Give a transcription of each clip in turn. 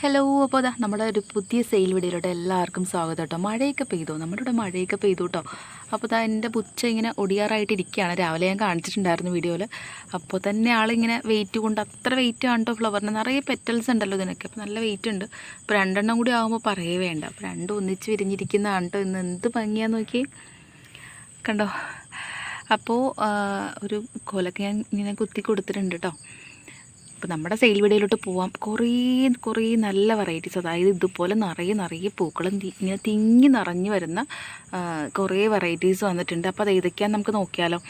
Hello അപ്പോൾ അതാ നമ്മുടെ ഒരു പുതിയ സെയിൽ വീഡിയോയിലോട്ട് എല്ലാവർക്കും സ്വാഗതം കേട്ടോ. മഴയൊക്കെ പെയ്തു? നമ്മുടെ ഇവിടെ മഴയൊക്കെ പെയ്തു കേട്ടോ. അപ്പോൾ അതാ എന്റെ പുച്ച ഇങ്ങനെ ഒടിയാറായിട്ടിരിക്കുകയാണ് രാവിലെ ഞാൻ കാണിച്ചിട്ടുണ്ടായിരുന്നു വീഡിയോയിൽ അപ്പോൾ തന്നെ ആളിങ്ങനെ വെയിറ്റ് കൊണ്ട് അത്ര വെയിറ്റ് ആണ് കേട്ടോ ഫ്ലവറിന് നിറയെ പെറ്റൽസ് ഉണ്ടല്ലോ ഇതിനൊക്കെ. അപ്പോൾ നല്ല വെയിറ്റ് ഉണ്ട്. അപ്പോൾ രണ്ടെണ്ണം കൂടി ആകുമ്പോൾ പറയേ വേണ്ട. അപ്പോൾ രണ്ടും ഒന്നിച്ച് വിരിഞ്ഞിരിക്കുന്നതാണ് കേട്ടോ ഇന്ന്. എന്ത് ഭംഗിയാന്ന് നോക്കി കണ്ടോ? അപ്പോൾ ഒരു കൊലക്ക് ഞാൻ ഇങ്ങനെ കുത്തി കൊടുത്തിട്ടുണ്ട് കേട്ടോ അപ്പോൾ നമ്മുടെ സെയിൽ വീഡിയോയിലോട്ട് പോവാം. കുറേ കുറേ നല്ല വെറൈറ്റീസ് അതായത് ഇതുപോലെ നിറയെ നിറയെ പൂക്കളും ഇങ്ങനെ തിങ്ങി നിറഞ്ഞു വരുന്ന കുറേ വെറൈറ്റീസ് വന്നിട്ടുണ്ട്. അപ്പോൾ അത് ഏതൊക്കെയാണെന്ന് നമുക്ക് നോക്കിയാലോ.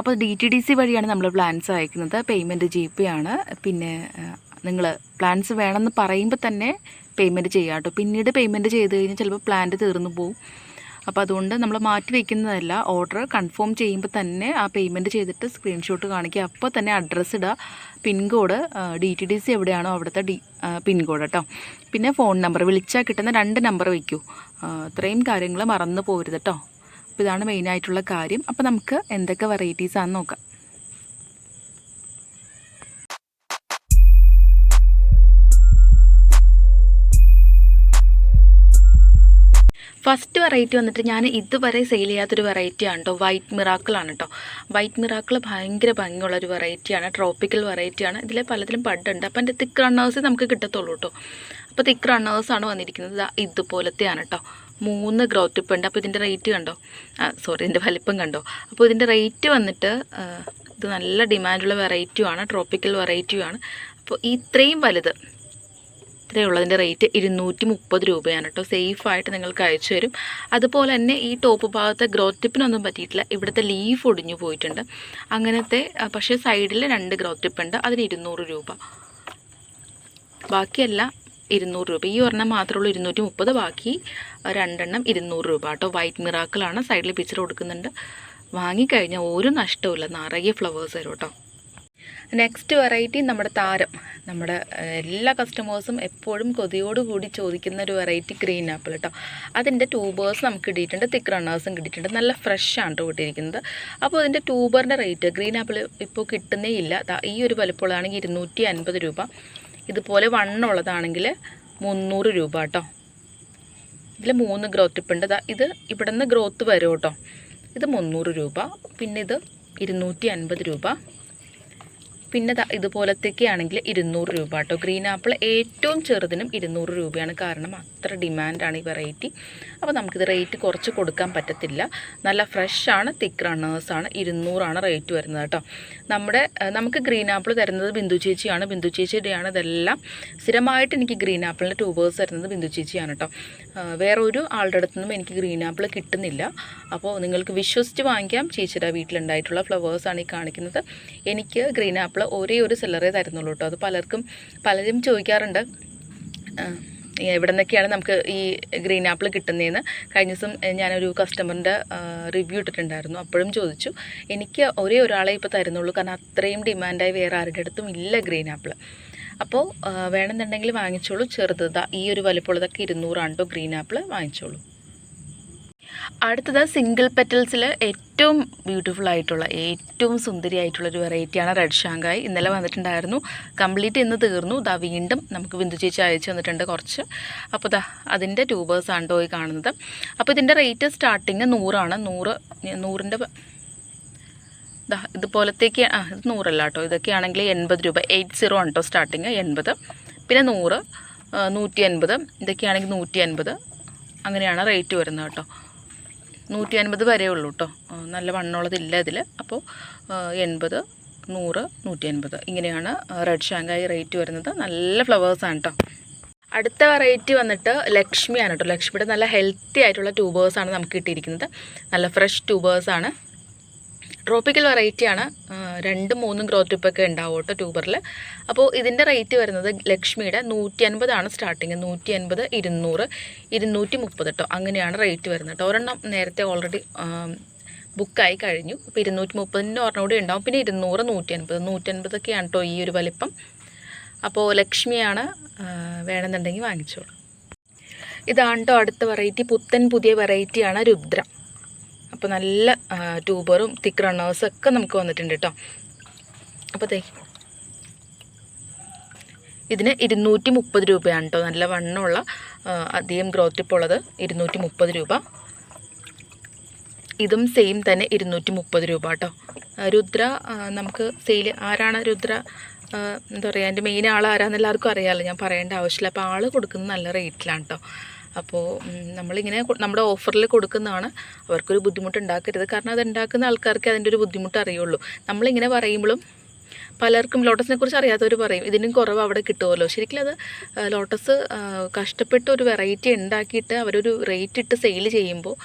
അപ്പോൾ ഡി ടി ഡി സി വഴിയാണ് നമ്മൾ പ്ലാൻസ് അയക്കുന്നത്. പേയ്മെന്റ് ജി പേ ആണ്. പിന്നെ നിങ്ങൾ പ്ലാൻസ് വേണമെന്ന് പറയുമ്പോൾ തന്നെ പേയ്മെന്റ് ചെയ്യാം കേട്ടോ പിന്നീട് പേയ്മെന്റ് ചെയ്ത് കഴിഞ്ഞാൽ ചിലപ്പോൾ പ്ലാന്റ് തീർന്നു പോകും അപ്പോൾ അതുകൊണ്ട് നമ്മൾ മാറ്റി വയ്ക്കുന്നതല്ല ഓർഡർ കൺഫേം ചെയ്യുമ്പോൾ തന്നെ ആ പേയ്മെന്റ് ചെയ്തിട്ട് സ്ക്രീൻഷോട്ട് കാണിക്കുക. അപ്പോൾ തന്നെ അഡ്രസ്സ് ഇടുക pincode D T D C എവിടെയാണോ അവിടുത്തെ ഡി പിൻകോഡ് കേട്ടോ പിന്നെ ഫോൺ നമ്പർ വിളിച്ചാൽ കിട്ടുന്ന രണ്ട് നമ്പർ വയ്ക്കൂ ഇത്രയും കാര്യങ്ങൾ മറന്നു പോരുത് കേട്ടോ അപ്പോൾ ഇതാണ് മെയിനായിട്ടുള്ള കാര്യം. അപ്പോൾ നമുക്ക് എന്തൊക്കെ വെറൈറ്റീസാണെന്ന് നോക്കാം. ഫസ്റ്റ് വെറൈറ്റി വന്നിട്ട് ഞാൻ ഇതുവരെ സെയിൽ ചെയ്യാത്തൊരു വെറൈറ്റി ആണ് കേട്ടോ വൈറ്റ് മിറാക്കിളാണ് കേട്ടോ വൈറ്റ് മിറാക്കിൾ ഭയങ്കര ഭംഗിയുള്ള ഒരു വെറൈറ്റിയാണ് ട്രോപ്പിക്കൽ വെറൈറ്റിയാണ് ഇതിൽ പലതിലും ബഡ്ഡുണ്ട് അപ്പം എന്റെ തിക്ക് റണ്ണേഴ്സ് നമുക്ക് കിട്ടത്തുള്ളൂ കേട്ടോ അപ്പോൾ തിക്ക് റണ്ണേഴ്സാണ് വന്നിരിക്കുന്നത്. ഇതുപോലത്തെയാണ് കേട്ടോ മൂന്ന് ഗ്രോത്ത് ടിപ്പ് ഉണ്ട്. അപ്പോൾ ഇതിന്റെ റേറ്റ് കണ്ടോ? സോറി ഇതിന്റെ വലിപ്പം കണ്ടോ? അപ്പോൾ ഇതിന്റെ റേറ്റ് വന്നിട്ട് ഇത് നല്ല ഡിമാൻഡുള്ള വെറൈറ്റിയുമാണ് ട്രോപ്പിക്കൽ വെറൈറ്റിയുമാണ് അപ്പോൾ ഇത്രയും വലുത്. ഇത്രയുള്ളതിന്റെ റേറ്റ് ഇരുന്നൂറ്റി മുപ്പത് രൂപയാണ് കേട്ടോ. സേഫായിട്ട് നിങ്ങൾക്ക് അയച്ചു തരും. അതുപോലെ തന്നെ ഈ ടോപ്പ് ഭാഗത്തെ ഗ്രോത്ത് ടിപ്പിനൊന്നും പറ്റിയിട്ടില്ല. ഇവിടുത്തെ ലീഫ് ഒടിഞ്ഞു പോയിട്ടുണ്ട്. അങ്ങനത്തെ പക്ഷേ സൈഡിൽ രണ്ട് ഗ്രോത്ത് ടിപ്പ് ഉണ്ട്. അതിന് ഇരുന്നൂറ് രൂപ. ബാക്കിയല്ല ഇരുന്നൂറ് രൂപ. ഈ ഒരെണ്ണം മാത്രമേ ഉള്ളൂ ഇരുന്നൂറ്റി മുപ്പത് ബാക്കി രണ്ടെണ്ണം ഇരുന്നൂറ് രൂപ കേട്ടോ. വൈറ്റ് മിറാക്കിളാണ് സൈഡിൽ പിക്ചർ കൊടുക്കുന്നുണ്ട്. വാങ്ങിക്കഴിഞ്ഞാൽ ഒരു നഷ്ടവുമില്ല. നിറയെ ഫ്ലവേഴ്സ് വരും കേട്ടോ. നെക്സ്റ്റ് വെറൈറ്റി നമ്മുടെ താരം. നമ്മുടെ എല്ലാ കസ്റ്റമേഴ്സും എപ്പോഴും കൊതിയോടുകൂടി ചോദിക്കുന്ന ഒരു വെറൈറ്റി ഗ്രീൻ ആപ്പിൾ കേട്ടോ അതിന്റെ ട്യൂബേഴ്സ് നമുക്ക് കിട്ടിയിട്ടുണ്ട് തിക്ക് റണ്ണേഴ്സും കിട്ടിയിട്ടുണ്ട്. നല്ല ഫ്രഷ് ആണ് കേട്ടോ കിട്ടിയിരിക്കുന്നത്. അപ്പോൾ അതിന്റെ ട്യൂബറിന്റെ റേറ്റ് ഗ്രീൻ ആപ്പിൾ ഇപ്പോൾ കിട്ടുന്നേ ഇല്ല. ഈ ഒരു വലുപ്പമുള്ളതാണെങ്കിൽ ഇരുന്നൂറ്റി അൻപത് രൂപ. ഇതുപോലെ വണ്ണുള്ളതാണെങ്കിൽ മുന്നൂറ് രൂപ കേട്ടോ ഇതിൽ മൂന്ന് ഗ്രോത്ത് ദാ ഇത് ഇവിടെ നിന്ന് ഗ്രോത്ത് വരും കേട്ടോ ഇത് മുന്നൂറ് രൂപ. പിന്നെ ഇത് ഇരുന്നൂറ്റി അൻപത് രൂപ. പിന്നെ ഇതുപോലത്തേക്ക് ആണെങ്കിൽ ഇരുന്നൂറ് രൂപ കേട്ടോ ഗ്രീൻ ആപ്പിൾ ഏറ്റവും ചെറുതിനും ഇരുന്നൂറ് രൂപയാണ്. കാരണം അത്ര ഡിമാൻഡാണ് ഈ വെറൈറ്റി അപ്പോൾ നമുക്കിത് റേറ്റ് കുറച്ച് കൊടുക്കാൻ പറ്റത്തില്ല. നല്ല ഫ്രഷ് ആണ് തിക്ക് റണ്ണേഴ്സാണ് ഇരുന്നൂറാണ് റേറ്റ് വരുന്നത് കേട്ടോ. നമ്മുടെ നമുക്ക് ഗ്രീൻ ആപ്പിൾ തരുന്നത് ബിന്ദു ചേച്ചിയാണ്. ബിന്ദു ചേച്ചിയുടെയാണ് ഇതെല്ലാം. സ്ഥിരമായിട്ട് എനിക്ക് ഗ്രീൻ ആപ്പിളിന്റെ ട്യൂബേഴ്സ് തരുന്നത് ബിന്ദു ചേച്ചിയാണ് കേട്ടോ. വേറെ ഒരു ആളുടെ അടുത്തുനിന്നും എനിക്ക് ഗ്രീൻ ആപ്പിൾ കിട്ടുന്നില്ല. അപ്പോൾ നിങ്ങൾക്ക് വിശ്വസിച്ച് വാങ്ങിക്കാം. ചേച്ചിയുടെ വീട്ടിലുണ്ടായിട്ടുള്ള ഫ്ലവേഴ്സാണ് ഈ കാണിക്കുന്നത്. എനിക്ക് ഗ്രീൻ ആപ്പിൾ ഒരേ ഒരു സെല്ലറേ തരുന്നുള്ളൂ കേട്ടോ അത് പലർക്കും പലരും ചോദിക്കാറുണ്ട്. എവിടെ നിന്നൊക്കെയാണ് നമുക്ക് ഈ ഗ്രീൻ ആപ്പിൾ കിട്ടുന്നതെന്ന് കഴിഞ്ഞ ദിവസം ഞാനൊരു കസ്റ്റമറിന്റെ റിവ്യൂ ഇട്ടിട്ടുണ്ടായിരുന്നു. അപ്പോഴും ചോദിച്ചു. എനിക്ക് ഒരേ ഒരാളെ ഇപ്പോൾ തരുന്നുള്ളൂ. കാരണം അത്രയും ഡിമാൻഡായി വേറെ ആരുടെ അടുത്തും ഇല്ല ഗ്രീൻ ആപ്പിൾ അപ്പോൾ വേണമെന്നുണ്ടെങ്കിൽ വാങ്ങിച്ചോളൂ. ചെറുത് ഈ ഒരു വലുപ്പമുള്ളതൊക്കെ ഇരുന്നൂറാണ്ടോ ഗ്രീൻ ആപ്പിൾ വാങ്ങിച്ചോളൂ. അടുത്തത് സിംഗിൾ പെറ്റൽസിൽ ഏറ്റവും ബ്യൂട്ടിഫുൾ ആയിട്ടുള്ള ഏറ്റവും സുന്ദരിയായിട്ടുള്ള ഒരു വെറൈറ്റിയാണ് റെഡ് ഷാങ്കായ് ഇന്നലെ വന്നിട്ടുണ്ടായിരുന്നു. കംപ്ലീറ്റ് ഇന്ന് തീർന്നു. ദാ വീണ്ടും നമുക്ക് ബിന്ദു ചേച്ചി അയച്ചു വന്നിട്ടുണ്ട് കുറച്ച്. അപ്പോൾ ദാ അതിന്റെ ട്യൂബേഴ്സ് ആണ് പോയി കാണുന്നത്. അപ്പോൾ ഇതിന്റെ റേറ്റ് സ്റ്റാർട്ടിങ് നൂറാണ്. നൂറ് നൂറിന്റെ ദാ ഇതുപോലത്തേക്ക് ആ ഇത് നൂറല്ല കേട്ടോ. ഇതൊക്കെയാണെങ്കിൽ എൺപത് രൂപ. എയ്റ്റ് സീറോ ആണ് കേട്ടോ സ്റ്റാർട്ടിങ് എൺപത്. പിന്നെ നൂറ് നൂറ്റി അൻപത് ഇതൊക്കെയാണെങ്കിൽ നൂറ്റി അൻപത് അങ്ങനെയാണ് റേറ്റ് വരുന്നത് കേട്ടോ. നൂറ്റി അൻപത് വരെ ഉള്ളൂ കേട്ടോ നല്ല വണ്ണമുള്ളതില്ല ഇതിൽ അപ്പോൾ എൺപത് നൂറ് നൂറ്റി അൻപത് ഇങ്ങനെയാണ് റെഡ് ഷാങ്കായി റേറ്റ് വരുന്നത്. നല്ല ഫ്ലവേഴ്സാണ് കേട്ടോ അടുത്ത വെറൈറ്റി വന്നിട്ട് ലക്ഷ്മിയാണ് കേട്ടോ ലക്ഷ്മിയുടെ നല്ല ഹെൽത്തി ആയിട്ടുള്ള ട്യൂബേഴ്സാണ് നമുക്ക് കിട്ടിയിരിക്കുന്നത്. നല്ല ഫ്രഷ് ട്യൂബേഴ്സാണ് ട്രോപ്പിക്കൽ വെറൈറ്റിയാണ്. രണ്ടും മൂന്നും ഗ്രോത്ത് ടിപ്പൊക്കെ ഉണ്ടാവും കേട്ടോ ട്യൂബറിൽ അപ്പോൾ ഇതിന്റെ റേറ്റ് വരുന്നത് ലക്ഷ്മിയുടെ നൂറ്റി അൻപതാണ് സ്റ്റാർട്ടിങ്. നൂറ്റി അൻപത് ഇരുന്നൂറ് ഇരുന്നൂറ്റി മുപ്പത് കേട്ടോ അങ്ങനെയാണ് റേറ്റ് വരുന്നത് കേട്ടോ ഒരെണ്ണം നേരത്തെ ഓൾറെഡി ബുക്കായി കഴിഞ്ഞു. അപ്പോൾ ഇരുന്നൂറ്റി മുപ്പതിന്റെ ഒരെണ്ണം കൂടി ഉണ്ടാവും. പിന്നെ ഇരുന്നൂറ് നൂറ്റി അൻപത് നൂറ്റി അൻപതൊക്കെയാണ് കേട്ടോ ഈ ഒരു വലിപ്പം. അപ്പോൾ ലക്ഷ്മിയാണ് വേണമെന്നുണ്ടെങ്കിൽ വാങ്ങിച്ചോളൂ. ഇതാണ് കേട്ടോ അടുത്ത വെറൈറ്റി. പുത്തൻ പുതിയ വെറൈറ്റിയാണ് രുദ്ര. അപ്പോൾ നല്ല ട്യൂബറും തിക്ക് റണ്ണേഴ്സും ഒക്കെ നമുക്ക് വന്നിട്ടുണ്ട് കേട്ടോ അപ്പോൾ ദേ ഇതിന് ഇരുന്നൂറ്റി മുപ്പത് രൂപയാണ് കേട്ടോ നല്ല വണ്ണമുള്ള അധികം ഗ്രോത്ത് ടിപ്പ് ഉള്ളത് ഇരുന്നൂറ്റി മുപ്പത് രൂപ. ഇതും സെയിം തന്നെ ഇരുന്നൂറ്റി മുപ്പത് രൂപ കേട്ടോ രുദ്ര നമുക്ക് സെയിൽ ആരാണ് രുദ്ര? എന്താ പറയുക എന്റെ മെയിൻ ആൾ ആരാന്ന് എല്ലാവർക്കും അറിയാമല്ലോ ഞാൻ പറയേണ്ട ആവശ്യമില്ല. അപ്പോൾ ആൾ കൊടുക്കുന്നത് നല്ല റേറ്റിലാണ് കേട്ടോ അപ്പോൾ നമ്മളിങ്ങനെ നമ്മുടെ ഓഫറിൽ കൊടുക്കുന്നതാണ്. അവർക്കൊരു ബുദ്ധിമുട്ട് ഉണ്ടാക്കരുത് കാരണം അത് ഉണ്ടാക്കുന്ന ആൾക്കാർക്ക് അതിന്റെ ഒരു ബുദ്ധിമുട്ട് അറിയുള്ളൂ. നമ്മളിങ്ങനെ പറയുമ്പോഴും പലർക്കും ലോട്ടസിനെ കുറിച്ച് അറിയാത്തവർ പറയും ഇതിനും കുറവ് അവിടെ കിട്ടുമല്ലോ. ശരിക്കും അത് ലോട്ടസ് കഷ്ടപ്പെട്ട് ഒരു വെറൈറ്റി ഉണ്ടാക്കിയിട്ട് അവരൊരു റേറ്റ് ഇട്ട് സെയിൽ ചെയ്യുമ്പോൾ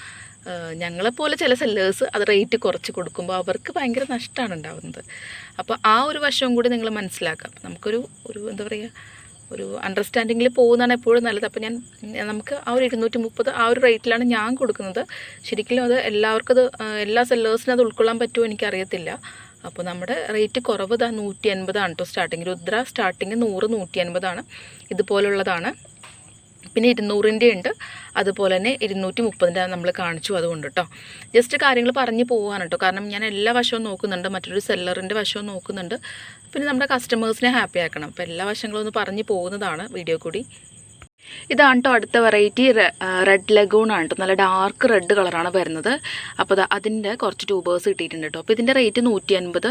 ഞങ്ങളെപ്പോലെ ചില സെല്ലേഴ്സ് അത് റേറ്റ് കുറച്ച് കൊടുക്കുമ്പോൾ അവർക്ക് ഭയങ്കര നഷ്ടമാണ് ഉണ്ടാകുന്നത് അപ്പോൾ ആ ഒരു വശവും കൂടി നിങ്ങൾ മനസ്സിലാക്കാം. നമുക്കൊരു ഒരു എന്താ പറയുക ഒരു അണ്ടർസ്റ്റാൻഡിങ്ങിൽ പോകുന്നതാണ് എപ്പോഴും നല്ലത്. അപ്പോൾ ഞാൻ നമുക്ക് ആ ഒരു ഇരുന്നൂറ്റി മുപ്പത് ആ ഒരു റേറ്റിലാണ് ഞാൻ കൊടുക്കുന്നത്. ശരിക്കും അത് എല്ലാവർക്കും അത് എല്ലാ സെല്ലേഴ്സിനും അത് ഉൾക്കൊള്ളാൻ പറ്റുമോ എനിക്കറിയത്തില്ല. അപ്പോൾ നമ്മുടെ റേറ്റ് കുറവ് ഇതാ നൂറ്റി അൻപതാണ് കേട്ടോ സ്റ്റാർട്ടിങ് രുദ്ര സ്റ്റാർട്ടിങ് നൂറ് നൂറ്റി അൻപതാണ് ഇതുപോലുള്ളതാണ്. പിന്നെ ഇരുന്നൂറിന്റെ ഉണ്ട്. അതുപോലെ തന്നെ ഇരുന്നൂറ്റി മുപ്പതിന്റെ നമ്മൾ കാണിച്ചു അതുകൊണ്ട് കേട്ടോ ജസ്റ്റ് കാര്യങ്ങൾ പറഞ്ഞു പോകാൻ കേട്ടോ കാരണം ഞാൻ എല്ലാ വശവും നോക്കുന്നുണ്ട്. മറ്റൊരു സെല്ലറിന്റെ വശവും നോക്കുന്നുണ്ട്. പിന്നെ നമ്മുടെ കസ്റ്റമേഴ്സിനെ ഹാപ്പി ആക്കണം. അപ്പോൾ എല്ലാ വശങ്ങളും ഒന്ന് പറഞ്ഞു പോകുന്നതാണ് വീഡിയോ കൂടി. ഇതാണ് കേട്ടോ അടുത്ത വെറൈറ്റി റെഡ് ലഗൂൺ ആണ് കേട്ടോ നല്ല ഡാർക്ക് റെഡ് കളറാണ് വരുന്നത്. അപ്പോൾ അതിന്റെ കുറച്ച് ട്യൂബേഴ്സ് കിട്ടിയിട്ടുണ്ട് കേട്ടോ അപ്പോൾ ഇതിന്റെ റേറ്റ് നൂറ്റി അൻപത്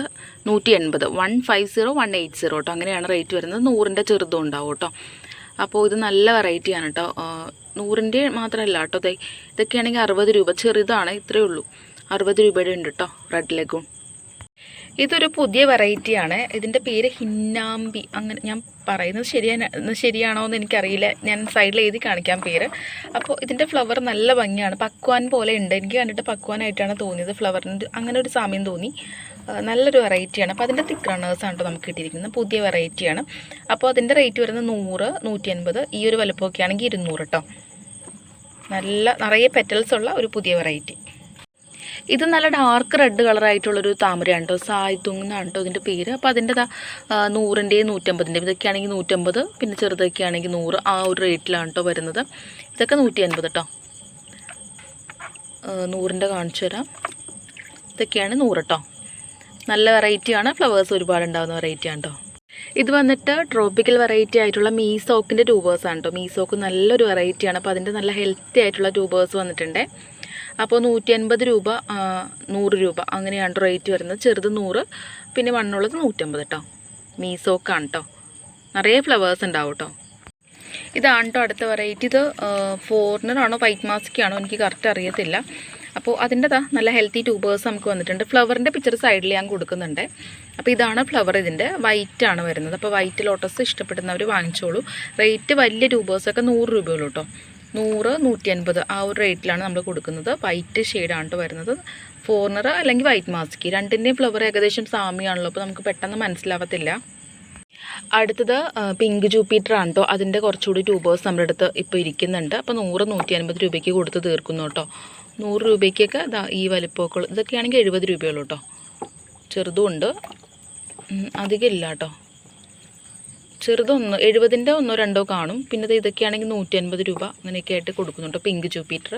നൂറ്റി എൺപത് one five zero one eight zero കേട്ടോ അങ്ങനെയാണ് റേറ്റ് വരുന്നത്. നൂറിന്റെ ചെറുതും ഉണ്ടാവും കേട്ടോ അപ്പോൾ ഇത് നല്ല വെറൈറ്റിയാണ് കേട്ടോ നൂറിന്റെ മാത്രമല്ല കേട്ടോ ഇതൊക്കെയാണെങ്കിൽ അറുപത് രൂപ. ചെറുതാണ് ഇത്രയേ ഉള്ളൂ. അറുപത് രൂപയുടെ ഉണ്ട് കേട്ടോ റെഡ് ലഗൂൺ ഇതൊരു പുതിയ വെറൈറ്റിയാണ് ഇതിന്റെ പേര് ഹിന്നാമ്പി. അങ്ങനെ ഞാൻ പറയുന്നത് ശരിയാണ് ശരിയാണോ എന്ന് എനിക്കറിയില്ല. ഞാൻ സൈഡിൽ എഴുതി കാണിക്കാം പേര്. അപ്പോൾ ഇതിന്റെ ഫ്ലവർ നല്ല ഭംഗിയാണ്. പക്വാൻ പോലെ ഉണ്ട്. എനിക്ക് കണ്ടിട്ട് പക്വാനായിട്ടാണ് തോന്നിയത് ഫ്ലവറിന്റെ അങ്ങനെ ഒരു സാമ്യം തോന്നി. നല്ലൊരു വെറൈറ്റിയാണ് അപ്പോൾ അതിന്റെ തിക്ക് റണ്ണേഴ്സാണ് കേട്ടോ നമുക്ക് കിട്ടിയിരിക്കുന്നത്. പുതിയ വെറൈറ്റിയാണ് അപ്പോൾ അതിന്റെ റേറ്റ് വരുന്നത് നൂറ് നൂറ്റി അൻപത് ഈ ഒരു വലുപ്പമൊക്കെ ആണെങ്കിൽ ഇരുന്നൂറ് കേട്ടോ നല്ല നിറയെ പെറ്റൽസ് ഉള്ള ഒരു പുതിയ വെറൈറ്റി ഇത് നല്ല ഡാർക്ക് റെഡ് കളറായിട്ടുള്ളൊരു താമരയാണ് കേട്ടോ സായ്തുങ് എന്നാണ് കേട്ടോ ഇതിന്റെ പേര്. അപ്പോൾ അതിന്റെ നൂറിന്റെയും നൂറ്റമ്പതിന്റെയും ഇതൊക്കെ ആണെങ്കിൽ നൂറ്റമ്പത് പിന്നെ ചെറുതൊക്കെ ആണെങ്കിൽ നൂറ് ആ ഒരു റേറ്റിലാണ് കേട്ടോ വരുന്നത്. ഇതൊക്കെ നൂറ്റി അൻപത് കേട്ടോ നൂറിന്റെ കാണിച്ചു തരാം. ഇതൊക്കെയാണ് നൂറ് കേട്ടോ നല്ല വെറൈറ്റിയാണ് ഫ്ലവേഴ്സ് ഒരുപാട് ഉണ്ടാകുന്ന വെറൈറ്റിയാണ് കേട്ടോ ഇത് വന്നിട്ട് ട്രോപ്പിക്കൽ വെറൈറ്റി ആയിട്ടുള്ള മീസോക്കിന്റെ ട്യൂബേഴ്സാണ് കേട്ടോ മീസോക്ക് നല്ലൊരു വെറൈറ്റിയാണ് അപ്പോൾ അതിന്റെ നല്ല ഹെൽത്തി ആയിട്ടുള്ള ട്യൂബേഴ്സ് വന്നിട്ടുണ്ട്. അപ്പോൾ നൂറ്റി അൻപത് രൂപ നൂറ് രൂപ അങ്ങനെയാണ് റേറ്റ് വരുന്നത്. ചെറുത് നൂറ് പിന്നെ മണ്ണുള്ളത് നൂറ്റമ്പത് കേട്ടോ മീസോക്കാണ് കേട്ടോ നിറയെ ഫ്ലവേഴ്സ് ഉണ്ടാവും കേട്ടോ ഇതാണ് കേട്ടോ അടുത്ത വെറൈറ്റി ഇത് ഫോറിനറാണോ മാസ്ക് ആണോ എനിക്ക് കറക്റ്റ് അറിയത്തില്ല. അപ്പോൾ അതിന്റെതാ നല്ല ഹെൽത്തി ട്യൂബേഴ്സ് നമുക്ക് വന്നിട്ടുണ്ട്. ഫ്ലവറിന്റെ പിക്ചർ സൈഡിൽ ഞാൻ കൊടുക്കുന്നുണ്ട്. അപ്പോൾ ഇതാണ് ഫ്ലവർ ഇതിന്റെ. വൈറ്റ് ആണ് വരുന്നത്. അപ്പോൾ വൈറ്റ് ലോട്ടസ് ഇഷ്ടപ്പെടുന്നവർ വാങ്ങിച്ചോളൂ. റേറ്റ് വലിയ ട്യൂബേഴ്സൊക്കെ നൂറ് രൂപയുള്ളൂ കേട്ടോ നൂറ് നൂറ്റി അൻപത് ആ ഒരു റേറ്റിലാണ് നമ്മൾ കൊടുക്കുന്നത്. വൈറ്റ് ഷെയ്ഡാണ് വരുന്നത്. ഫോർണർ അല്ലെങ്കിൽ വൈറ്റ് മാസ്ക് രണ്ടിന്റെയും ഫ്ലവർ ഏകദേശം സാമ്യമാണല്ലോ അപ്പോൾ നമുക്ക് പെട്ടെന്ന് മനസ്സിലാവത്തില്ല. അടുത്തത് പിങ്ക് ജൂപ്പിറ്റർ ആണ് കേട്ടോ അതിന്റെ കുറച്ചുകൂടി ട്യൂബേഴ്സ് നമ്മുടെ അടുത്ത് ഇപ്പോൾ ഇരിക്കുന്നുണ്ട്. അപ്പോൾ നൂറ് നൂറ്റി അൻപത് രൂപയ്ക്ക് കൊടുത്ത് തീർക്കുന്നു കേട്ടോ നൂറ് രൂപയ്ക്കൊക്കെ ഇതാ ഈ വലിപ്പമൊക്കെ ഇതൊക്കെയാണെങ്കിൽ എഴുപത് രൂപയുള്ളൂ കേട്ടോ. ചെറുതും ഉണ്ട്. ഉം, അധികം ഇല്ല കേട്ടോ. ചെറുതൊന്ന് എഴുപതിന്റെ ഒന്നോ രണ്ടോ കാണും. പിന്നെ ഇതൊക്കെയാണെങ്കിൽ നൂറ്റി അൻപത് രൂപ അങ്ങനെയൊക്കെ ആയിട്ട് കൊടുക്കുന്നുണ്ട്. Pink Jupiter.